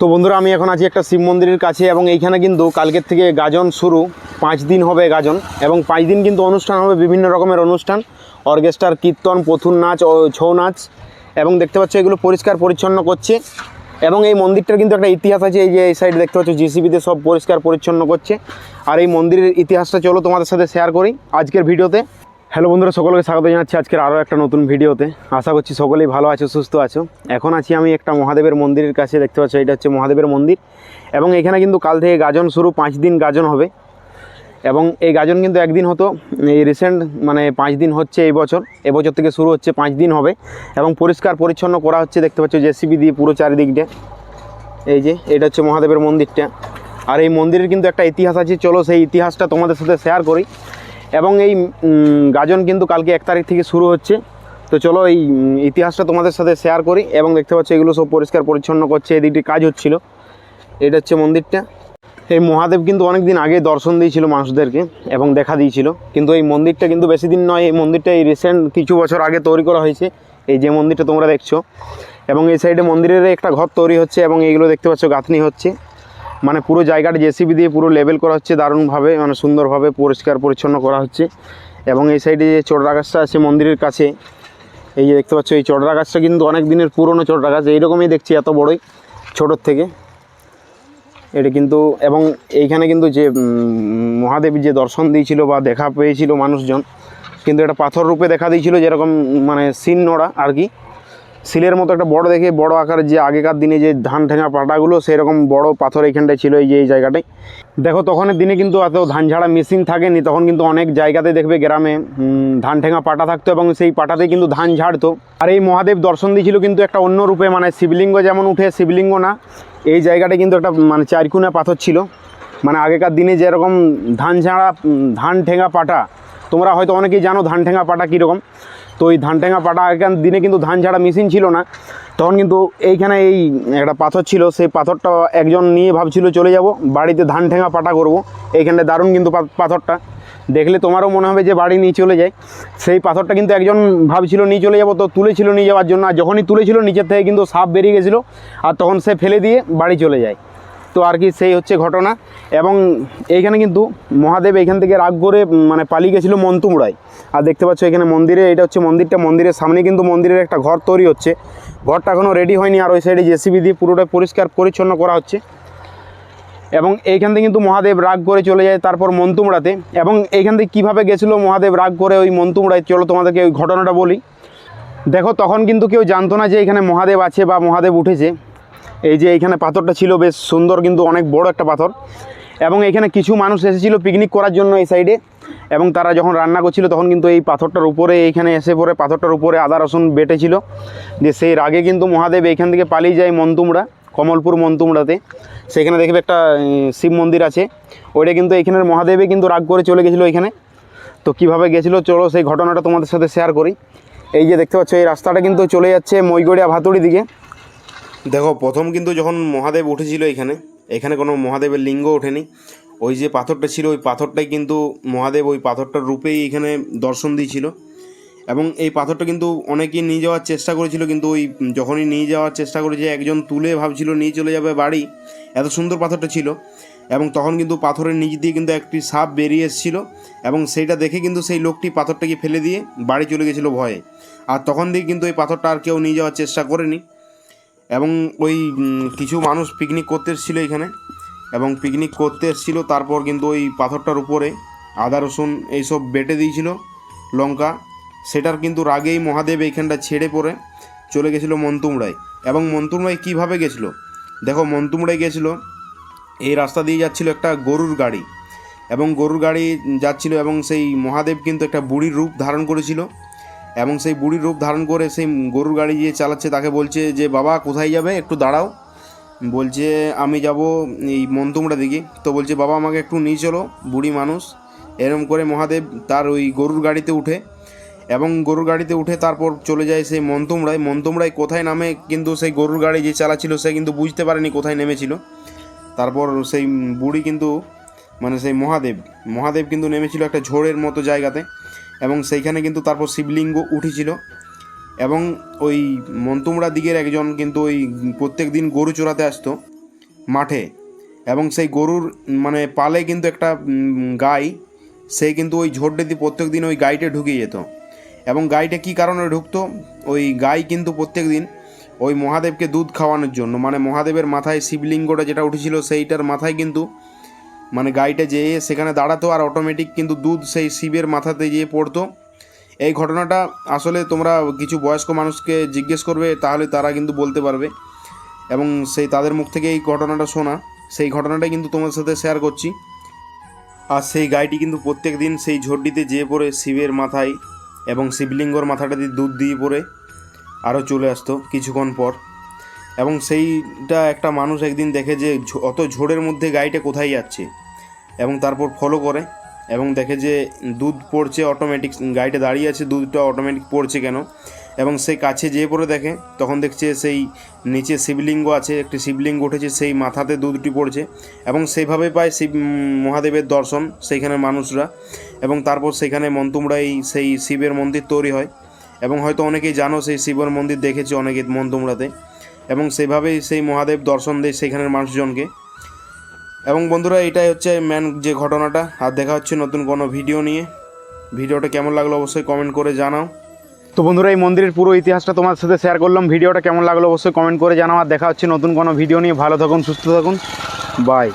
তো বন্ধুরা, আমি এখন আছি একটা শিব মন্দিরের কাছে এবং এইখানে কিন্তু কালকের থেকে গাজন শুরু। পাঁচ দিন হবে গাজন এবং পাঁচ দিন কিন্তু অনুষ্ঠান হবে বিভিন্ন রকমের অনুষ্ঠান। অর্কেস্ট্রার কীর্তন পথুর নাচ ছৌ নাচ এবং দেখতে পাচ্ছ এগুলো পরিষ্কার পরিচ্ছন্ন করছে এবং এই মন্দিরটার কিন্তু একটা ইতিহাস আছে, এই যে এই সাইড দেখতে পাচ্ছ জিসিবিতে সব পরিষ্কার পরিচ্ছন্ন করছে। আর এই মন্দিরের ইতিহাসটা চলো তোমাদের সাথে শেয়ার করি আজকের ভিডিওতে হ্যালো বন্ধুরা, সকলকে স্বাগত জানাচ্ছি আজকের আরও একটা নতুন ভিডিওতে। আশা করছি সকলেই ভালো আছো, সুস্থ আছো। এখন আছি আমি একটা মহাদেবের মন্দিরের কাছে, দেখতে পাচ্ছ এটা হচ্ছে মহাদেবের মন্দির। এবং এখানে কিন্তু কাল থেকে গাজন শুরু, পাঁচ দিন গাজন হবে। এবং এই গাজন কিন্তু একদিন হতো, এই রিসেন্ট মানে পাঁচ দিন হচ্ছে এই বছর। এবছর থেকে শুরু হচ্ছে, পাঁচ দিন হবে। এবং পরিষ্কার পরিচ্ছন্ন করা হচ্ছে, দেখতে পাচ্ছ জেসিবি দিয়ে পুরো চারিদিকটা। এই যে, এটা হচ্ছে মহাদেবের মন্দিরটা। আর এই মন্দিরের কিন্তু একটা ইতিহাস আছে, চলো সেই ইতিহাসটা তোমাদের সাথে শেয়ার করি। এবং এই গাজন কিন্তু কালকে এক তারিখ থেকে শুরু হচ্ছে। তো চলো এই ইতিহাসটা তোমাদের সাথে শেয়ার করি এবং দেখতে পাচ্ছ এগুলো সব পরিষ্কার পরিচ্ছন্ন করছে এদিকটি কাজ হচ্ছিল। এটা হচ্ছে মন্দিরটা। এই মহাদেব কিন্তু অনেক দিন আগে দর্শন দিয়েছিল মানুষদেরকে এবং দেখা দিয়েছিল। কিন্তু এই মন্দিরটা কিন্তু বেশি দিন নয়, এই মন্দিরটা এই রিসেন্ট কিছু বছর আগে তৈরি করা হয়েছে। এই যে মন্দিরটা তোমরা দেখছ। এবং এই সাইডে মন্দিরের একটা ঘর তৈরি হচ্ছে এবং এইগুলো দেখতে পাচ্ছ গাঁথনি হচ্ছে। মানে পুরো জায়গাটা জেসিবি দিয়ে পুরো লেভেল করা হচ্ছে, দারুণভাবে মানে সুন্দরভাবে পরিষ্কার পরিচ্ছন্ন করা হচ্ছে। এবং এই সাইডে যে চড়রা গাছটা আছে মন্দিরের কাছে, এই যে দেখতে পাচ্ছ, এই চড়রা গাছটা কিন্তু অনেক দিনের পুরনো চড়রা গাছ এইরকমই দেখছি এত বড়ই ছোটোর থেকে। এটা কিন্তু, এবং এইখানে কিন্তু যে মহাদেব যে দর্শন দিয়েছিল বা দেখা পেয়েছিল মানুষজন, কিন্তু এটা পাথর রূপে দেখা দিয়েছিল যেরকম মানে সিন নোড়া আর কি। সিলের মতো একটা বড় দেখে, বড় আকারের যে আগেকার দিনে যে ধান ঠেঙা পাটাগুলো, সেরকম বড় পাথর এইখানটায় ছিল এই যে এই জায়গাটায়। দেখো, তখনের দিনে কিন্তু এত ধান ঝাড়া মেশিন থাকেনি, তখন কিন্তু অনেক জায়গাতে দেখবে গ্রামে ধান ঠেঙা পাটা থাকতো এবং সেই পাটাতে কিন্তু ধান ঝাড়তো। আর এই মহাদেব দর্শন দিয়েছিল কিন্তু একটা অন্য রূপে মানে শিবলিঙ্গ যেমন উঠে, শিবলিঙ্গ না, এই জায়গাটা কিন্তু একটা মানে চারকুনা পাথর ছিল। মানে আগেকার দিনে যেরকম ধান ঝাড়া ধান ঠেঙা পাটা, তোমরা হয়তো অনেকেই জানো ধান ঠেঙা পাটা কীরকম। তো ওই ধান ঠেঙা পাটা আগেকার দিনে কিন্তু ধান ঝাড়া মেশিন ছিল না। তখন কিন্তু এইখানে এই একটা পাথর ছিল, সেই পাথরটা একজন নিয়ে ভাবছিল চলে যাব, বাড়িতে ধান ঠেঙা পাটা করব। এইখানটা দারুণ কিন্তু পাথরটা। দেখলে তোমারও মনে হবে যে বাড়ি নিয়ে চলে যায়। সেই পাথরটা কিন্তু একজন ভাবছিল নিয়ে চলে যাব, তো তুলেছিল নিয়ে যাওয়ার জন্য। আর যখনই তুলেছিল, নিচের থেকে কিন্তু সাপ বেরিয়ে গেছিল, আর তখন সে ফেলে দিয়ে বাড়ি চলে যায়। তো আর কি সেই হচ্ছে ঘটনা। এবং এইখানে কিন্তু মহাদেব এখান থেকে রাগ করে মানে পালিয়ে গেছিল মন্তুমড়ায়। আর দেখতে পাচ্ছ এখানে মন্দিরে, এটা হচ্ছে মন্দিরটা। মন্দিরের সামনে কিন্তু মন্দিরের একটা ঘর তৈরি হচ্ছে। ঘরটা এখনও রেডি হয়নি, আর ওই সাইডে জেসিবি দিয়ে পুরোটা পরিষ্কার পরিচ্ছন্ন করা হচ্ছে। এবং এইখান থেকে কিন্তু মহাদেব রাগ করে চলে যায় তারপর মন্তুমড়াতে। এবং এইখান থেকে কীভাবে গেছিল মহাদেব রাগ করে ওই মন্তুমড়ায়, চলো তোমাদেরকে ওই ঘটনাটা বলি। দেখো, তখন কিন্তু কেউ জানতো না যে এখানে মহাদেব আছে বা মহাদেব উঠেছে। এই যে এইখানে পাথরটা ছিল বেশ সুন্দর কিন্তু অনেক বড় একটা পাথর। এবং এখানে কিছু মানুষ এসেছিল পিকনিক করার জন্য এই সাইডে এবং তারা যখন রান্না করছিল তখন কিন্তু এই পাথরটার উপরে এইখানে এসে পড়ে পাথরটার উপরে আদা, রসুন বেটেছিল। যে সেই রাগে কিন্তু মহাদেব এইখান থেকে পালিয়ে যায় মন্তুমড়া, কমলপুর মন্তুমড়াতে। সেখানে দেখবে একটা শিব মন্দির আছে। ওইটা কিন্তু এইখানের মহাদেবে কিন্তু রাগ করে চলে গেছিল এখানে। তো কীভাবে গেছিল চলো সেই ঘটনাটা তোমাদের সাথে শেয়ার করি। এই যে দেখতে পাচ্ছ, এই রাস্তাটা কিন্তু চলে যাচ্ছে মইগড়িয়া ভাতুড়ি দিকে। দেখো, প্রথম কিন্তু যখন মহাদেব উঠেছিল এখানে এখানে কোনো মহাদেবের লিঙ্গ ওঠেনি। ওই যে পাথরটা ছিল, ওই পাথরটাই কিন্তু মহাদেব ওই পাথরটার রূপেই এখানে দর্শন দিয়েছিল। এবং এই পাথরটা কিন্তু অনেকেই নিয়ে যাওয়ার চেষ্টা করেছিল, কিন্তু ওই যখনই নিয়ে যাওয়ার চেষ্টা করেছে, একজন তুলে ভাবছিল, নিয়ে চলে যাবে বাড়ি। এত সুন্দর পাথরটা ছিল। এবং তখন কিন্তু পাথরের নিচ দিয়ে কিন্তু একটি সাপ বেরিয়ে এসেছিল। এবং সেইটা দেখে কিন্তু সেই লোকটি পাথরটাকে ফেলে দিয়ে বাড়ি চলে গেছিল ভয়ে। আর তখন দিয়ে কিন্তু এই পাথরটা আর কেউ নিয়ে যাওয়ার চেষ্টা করেনি। এবং ওই কিছু মানুষ পিকনিক করতে এসেছিল এখানে। এবং পিকনিক করতে এসেছিল, তারপর কিন্তু ওই পাথরটার উপরে আদা, রসুন এইসব বেটে দিয়েছিল লঙ্কা। সেটার কিন্তু রাগেই মহাদেব এইখানটা ছেড়ে পড়ে চলে গেছিল মন্তুমড়ায়। এবং মন্তুমড়ায় কীভাবে গেছিল? দেখো, মন্তুমড়ায় গেছিল, এই রাস্তা দিয়ে যাচ্ছিল একটা গরুর গাড়ি। এবং গরুর গাড়ি যাচ্ছিল এবং সেই মহাদেব কিন্তু একটা বুড়ির রূপ ধারণ করেছিল। এবং সেই বুড়ির রূপ ধারণ করে সেই গরুর গাড়ি যে চালাচ্ছে তাকে বলছে যে, বাবা, কোথায় যাবে? একটু দাঁড়াও। বলছে, আমি যাব এই মন্তুমড়া দিকে। তো বলছে, বাবা, আমাকে একটু নিয়ে চলো, বুড়ি মানুষ। এরম করে মহাদেব তার ওই গরুর গাড়িতে উঠে এবং গরুর গাড়িতে উঠে তারপর চলে যায় সেই মন্তুমড়ায়। মন্তুমড়ায় কোথায় নামে কিন্তু সেই গরুর গাড়ি যে চালাচ্ছিল সে কিন্তু বুঝতে পারেনি কোথায় নেমেছিল। তারপর সেই বুড়ি কিন্তু মানে সেই মহাদেব মহাদেব কিন্তু নেমেছিল একটা ঝোড়ের মতো জায়গাতে। এবং সেইখানে কিন্তু তারপর শিবলিঙ্গ উঠেছিল। এবং ওই মন্তুমড়া দিকের একজন কিন্তু ওই প্রত্যেক দিন গরু চড়াতে আসতো মাঠে। এবং সেই গরুর মানে পালে কিন্তু একটা গাই, সে কিন্তু ওই ঝোড়ডেতে প্রত্যেক দিন ওই গাইটে ঢুকে যেত। এবং গাইটা কী কারণে ঢুকতো? ওই গাই কিন্তু প্রত্যেক দিন ওই মহাদেবকে দুধ খাওয়ানোর জন্য। মানে মহাদেবের মাথায় শিবলিঙ্গটা যেটা উঠেছিল সেইটার মাথায় কিন্তু মানে গাইটা যেয়ে সেখানে দাঁড়াতো আর অটোমেটিক কিন্তু দুধ সেই শিবের মাথাতে গিয়ে পড়তো। এই ঘটনাটা আসলে তোমরা কিছু বয়স্ক মানুষকে জিজ্ঞেস করবে, তাহলে তারা কিন্তু বলতে পারবে। এবং সেই তাদের মুখ থেকে এই ঘটনাটা শোনা। সেই ঘটনাটাই কিন্তু তোমাদের সাথে শেয়ার করছি। আর সেই গাইটি কিন্তু প্রত্যেক দিন সেই ঝোড়টিতে যেয়ে পড়ে শিবের মাথায় এবং শিবলিঙ্গর মাথাটা দিয়ে দুধ দিয়ে পড়ে আরও চলে আসতো কিছুক্ষণ পর। এবং সেইটা একটা মানুষ একদিন দেখে যে অত ঝোড়ের মধ্যে গাইটা কোথায় যাচ্ছে। এবং তারপর ফলো করে এবং দেখে যে দুধ পড়ছে অটোমেটিক গাড়িটা দাঁড়িয়ে আছে, দুধটা অটোমেটিক পড়ছে কেন? এবং সে কাছে যেয়ে পরে দেখে, তখন দেখছে সেই নিচে শিবলিঙ্গ আছে, একটি শিবলিঙ্গ উঠেছে, সেই মাথাতে দুধটি পড়ছে এবং সেইভাবে পায় শিব মহাদেবের দর্শন সেইখানে মানুষরা এবং তারপর সেখানে মন্তুমড়াই সেই শিবের মন্দির তৈরি হয় এবং হয়তো অনেকেই জানো সেই শিবের মন্দির দেখেছে অনেকে মন্তুমড়াতে এবং সেভাবেই সেই মহাদেব দর্শন দেয় সেখানের মানুষজনকে। এবং বন্ধুরা, এটাই হচ্ছে ম্যান যে ঘটনাটা। আর দেখা হচ্ছে নতুন কোনো ভিডিও নিয়ে। ভিডিওটা কেমন লাগল অবশ্যই কমেন্ট করে জানাও। তো বন্ধুরা, এই মন্দিরের পুরো ইতিহাসটা তোমার সাথে শেয়ার করলাম। ভিডিওটা কেমন লাগল অবশ্যই কমেন্ট করে জানাও। আর দেখা হচ্ছে নতুন কোনো ভিডিও নিয়ে। ভালো থাকুন, সুস্থ থাকুন। বাই